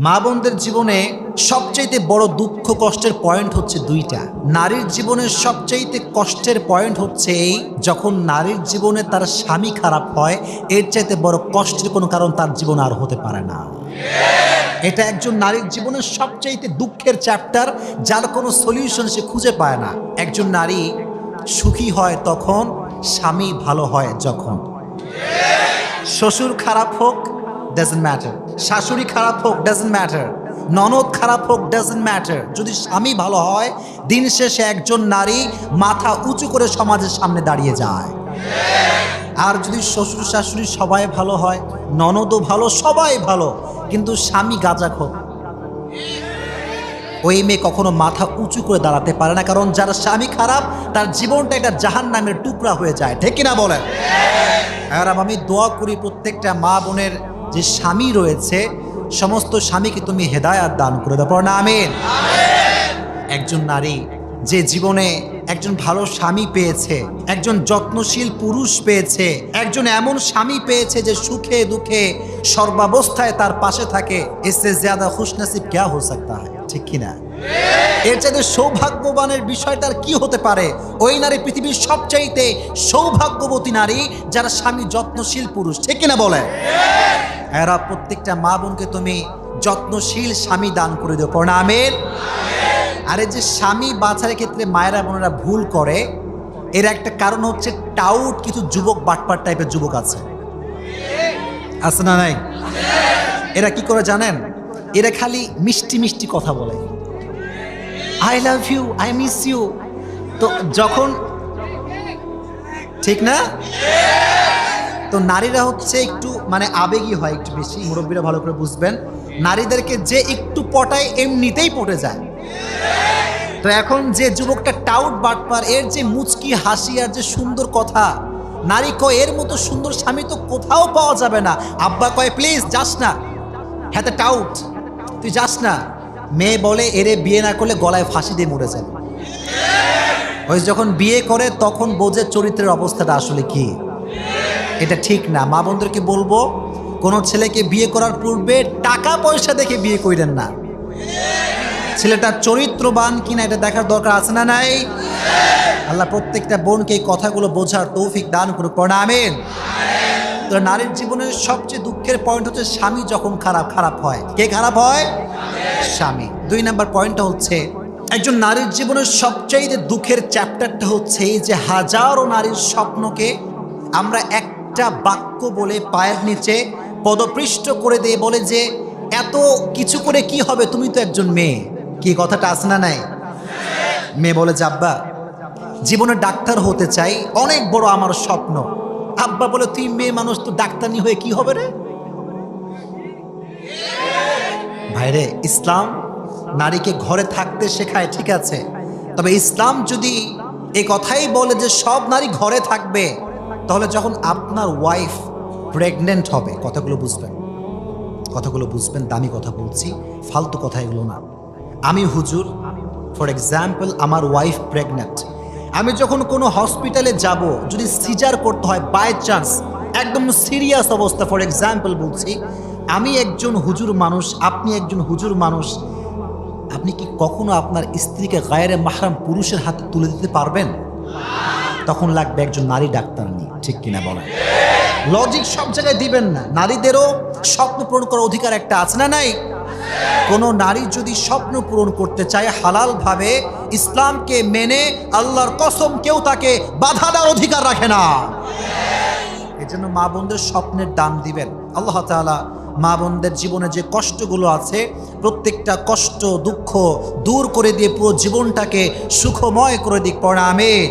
মা বোনদের জীবনে সবচাইতে বড় দুঃখ কষ্টের পয়েন্ট হচ্ছে দুইটা। নারীর জীবনের সবচাইতে কষ্টের পয়েন্ট হচ্ছে এই, যখন নারীর জীবনে তার স্বামী খারাপ হয়, এর চাইতে বড় কষ্টের কোনো কারণ তার জীবন আর হতে পারে না। এটা একজন নারীর জীবনের সবচাইতে দুঃখের চ্যাপ্টার যার কোনো সলিউশন সে খুঁজে পায় না। একজন নারী সুখী হয় তখন, স্বামী ভালো হয় যখন। শ্বশুর খারাপ হোক ডাজেন্ট ম্যাটার শাশুড়ি খারাপ হোক ডাজেন্ট ম্যাটার ননদ খারাপ হোক ডাজেন্ট ম্যাটার যদি স্বামী ভালো হয়, দিন শেষে একজন নারী মাথা উঁচু করে সমাজের সামনে দাঁড়িয়ে যায়। আর যদি শ্বশুর শাশুড়ি সবাই ভালো হয়, ননদও ভালো, সবাই ভালো, কিন্তু স্বামী গাজা হোক। ওই মেয়ে কখনো মাথা উঁচু করে দাঁড়াতে পারে না, কারণ যার স্বামী খারাপ, তার জীবনটা একটা জাহান নামের টুকরা হয়ে যায়। ঠিক কিনা বলেন? আর আমি দোয়া করি প্রত্যেকটা মা বোনের যে স্বামী রয়েছে, সমস্ত স্বামীকে তুমি হেদায়াত দান করে দাও। পড়ো না, আমিন। একজন নারী যে জীবনে একজন ভালো স্বামী পেয়েছে, একজন যত্নশীল পুরুষ পেয়েছে, একজন এমন স্বামী পেয়েছে যে সুখে দুঃখে সর্বাবস্থায় তার পাশে থাকে, এসে জ্যাদা খুশনসিব ক্যা হো সকতা হয় ঠিক কিনা এর চাইতে সৌভাগ্যবানের বিষয়টার কি হতে পারে? ওই নারী পৃথিবীর সবচাইতে সৌভাগ্যবতী নারী, যারা স্বামী যত্নশীল পুরুষ। ঠিক কিনা বলে এরা প্রত্যেকটা মা বোনকে তুমি যত্নশীল স্বামী দান করে দিও। প্রণামের আরে যে স্বামী বাছার ক্ষেত্রে মায়েরা বোনেরা ভুল করে এর একটা কারণ হচ্ছে টাউট কিছু যুবক বাটপার টাইপের যুবক আছে। আছে না নাই? এরা কি করে জানেন? এরা খালি মিষ্টি মিষ্টি কথা বলে। I love you I miss you তো যখন ঠিক না? তো নারীরা হচ্ছে একটু মানে আবেগী হয় একটু বেশি, মুরব্বীরা ভালো করে বুঝবেন। নারীদেরকে যে একটু পটায় এমনিতেই পটে যায়। তো এখন যে যুবকটা টাউট বাটপার, এর যে মুচকি হাসি আর যে সুন্দর কথা, নারী কয়, এর মতো সুন্দর স্বামী তো কোথাও পাওয়া যাবে না। আব্বা কয়, প্লিজ, যাস না। হ্যাঁ টাউট। তুই যাস না। মেয়ে বলে, এরে বিয়ে না করলে গলায় ফাঁসি দিয়ে মরে যাবে। ওই যখন বিয়ে করে, তখন বোঝে চরিত্রের অবস্থাটা আসলে কি। এটা ঠিক না। মা বোনদেরকে বলব, কোনো ছেলেকে বিয়ে করার পূর্বে টাকা পয়সা দেখে বিয়ে কইরেন না। ছেলেটা চরিত্রবান কিনা এটা দেখার দরকার আছে না নাই? আল্লাহ প্রত্যেকটা বোনকে এই কথাগুলো বোঝার তৌফিক দান করুক। পড়া আমিন তো নারীর জীবনের সবচেয়ে দুঃখের পয়েন্ট হচ্ছে স্বামী যখন খারাপ খারাপ হয়। কে খারাপ হয়? স্বামী। দুই নাম্বার পয়েন্টটা হচ্ছে, একজন নারীর জীবনের সবচাইতে দুঃখের চ্যাপ্টারটা হচ্ছে এই যে হাজারো নারীর স্বপ্নকে আমরা একটা বাক্য বলে পায়ের নিচে পদপৃষ্ট করে দিয়ে বলে যে, এত কিছু করে কি হবে? তুমি তো একজন মেয়ে। কি কথাটা আছে না নাই? মেয়ে বলে যে, আব্বা, জীবনে ডাক্তার হতে চাই, অনেক বড় আমার স্বপ্ন। আব্বা বলে, তুই মেয়ে মানুষ, তো ডাক্তারনি হয়ে কি হবে রে? ভাইরে, ইসলাম নারীকে ঘরে থাকতে শেখায়, ঠিক আছে। তবে ইসলাম যদি এই কথাই বলে যে, সব নারী ঘরে থাকবে তাহলে যখন আপনার ওয়াইফ প্রেগনেন্ট হবে, কথাগুলো বুঝবেন। কথাগুলো বুঝবেন, দামি কথা বলছি, ফালতু কথা এগুলো না। আমি হুজুর ফর এক্সাম্পল আমার ওয়াইফ প্রেগনেন্ট আমি যখন কোনো হসপিটালে যাব, যদি সিজার করতে হয় বাই চান্স একদম সিরিয়াস অবস্থা ফর এক্সাম্পল বলছি, আমি একজন হুজুর মানুষ, আপনি একজন হুজুর মানুষ, আপনি কি কখনো আপনার স্ত্রীকে গায়ের মাহরাম পুরুষের হাতে তুলে দিতে পারবেন? তখন লাগবে একজন নারী ডাক্তার নিয়ে, ঠিক কিনা বলেন? লজিক সব জায়গায় দিবেন না। নারীদেরও স্বপ্ন পূরণ করার অধিকার একটা আছে না নাই? কোনো নারী যদি স্বপ্ন পূরণ করতে চায় হালালভাবে ইসলামকে মেনে আল্লাহর কসম কেউ তাকে বাধা দেওয়ার অধিকার রাখে না। এই জন্য মা বোনদের স্বপ্নের দাম দিবেন। আল্লাহ তাআলা মা বোনদের জীবনে যে কষ্টগুলো আছে, প্রত্যেকটা কষ্ট, দুঃখ দূর করে দিয়ে পুরো জীবনটাকে সুখময় করে দিক, পড়া, আমিন।